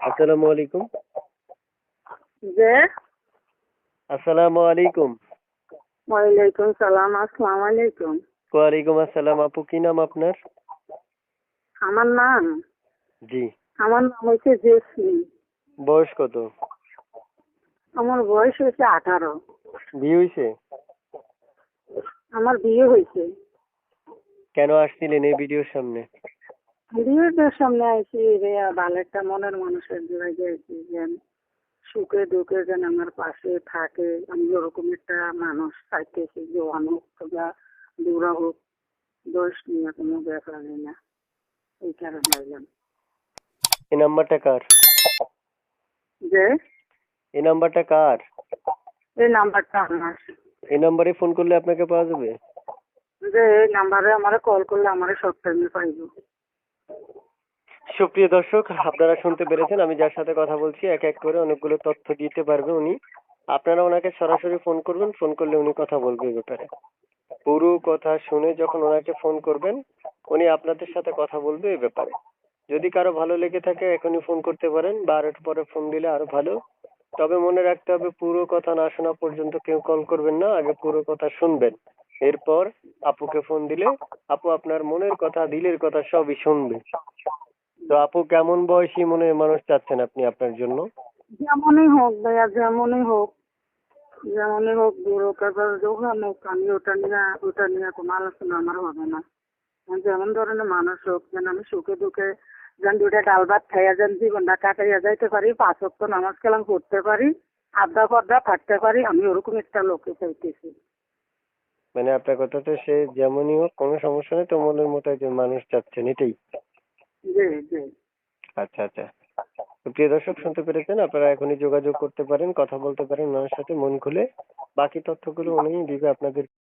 আসসালামু আলাইকুম। যে? আসসালামু আলাইকুম। ওয়ালাইকুম সালাম আসসালামু আলাইকুম। ওয়ালাইকুম আসসালাম আপু কি নাম আপনার? আমার নাম? জি। আমার নাম হচ্ছে জেসমি বয়স কত? আমার বয়স হচ্ছে আঠারো। বিয়ে হয়েছে? আমার বিয়ে হয়েছে। কেন আসছিলেন এই ভিডিওর সামনে? বিয়ের সামনে আইসি রে ভালো একটা মনের মানুষের জোড়াই গেছি যেন সুখে দুঃখে যেন আমার পাশে থাকে। আমি ওরকম একটা মানুষ চাইতেছি জোয়ান হোক বা বুড়া হোক বয়স নিয়ে কোনো ব্যাপার না। এই কারণে আইলাম এই নাম্বারটা কার? যে? এই নাম্বারটা কার? এই নাম্বারটা আমার। এই নাম্বারে ফোন করলে আপনাকে পাওয়া যাবে? যে এই নাম্বারে আমারে কল করলে আমারে সব টাইমে পাইব। সুপ্রিয় দর্শক, আপনারা শুনতে পেরেছেন, আমি যার সাথে কথা বলছি, এক এক করে অনেকগুলো তথ্য দিতে পারবে উনি। আপনারা ওনাকে সরাসরি ফোন করবেন ফোন করলে উনি কথা বলবে ব্যাপারে। পুরো কথা শুনে যখন ওনাকে ফোন করবেন, উনি আপনাদের সাথে কথা বলবে এই ব্যাপারে। যদি কারও ভালো লেগে থাকে, এখনই ফোন করতে পারেন বা আর পরে ফোন দিলে আরও ভালো। তবে মনে রাখতে হবে, পুরো কথা না শোনা পর্যন্ত কেউ কল করবেন না, আগে পুরো কথা শুনবেন। এরপর আপুকে ফোন দিলে আপু আপনার মনের কথা, দিলের কথা সবই শুনবে। তো আপু কেমন বয়সী মনে মানুষ চাচ্ছেন আপনি আপনার জন্য? যেমনই হোক ভাইয়া, যেমনই হোক। যেমনই হোক কাপড় যখন হোক, আমি ওটা নিয়ে ওটা নিয়ে কোনো আলোচনা আমার হবে না। যেমন ধরনের মানুষ হোক, যেন আমি সুখে দুঃখে যেন দুটা ডাল ভাত খাইয়া যেন জীবনটা কাটাইয়া যাইতে পারি, পাঁচ অক্ট নামাজ কালাম করতে পারি, আড্ডা ফড্ডা থাকতে পারি, আমি ওরকম একটা লোকে চাইতেছি। মানে আপনার কথা তো সে যেমনই হোক কোনো সমস্যা নেই তোমলের মতো একজন মানুষ চাচ্ছেন এটাই আচ্ছা আচ্ছা। প্রিয় দর্শক শুনতে পেরেছেন? আপনারা এখনই যোগাযোগ করতে পারেন কথা বলতে পারেন ওনার সাথে মন খুলে। বাকি তথ্যগুলো উনি দিবে আপনাদের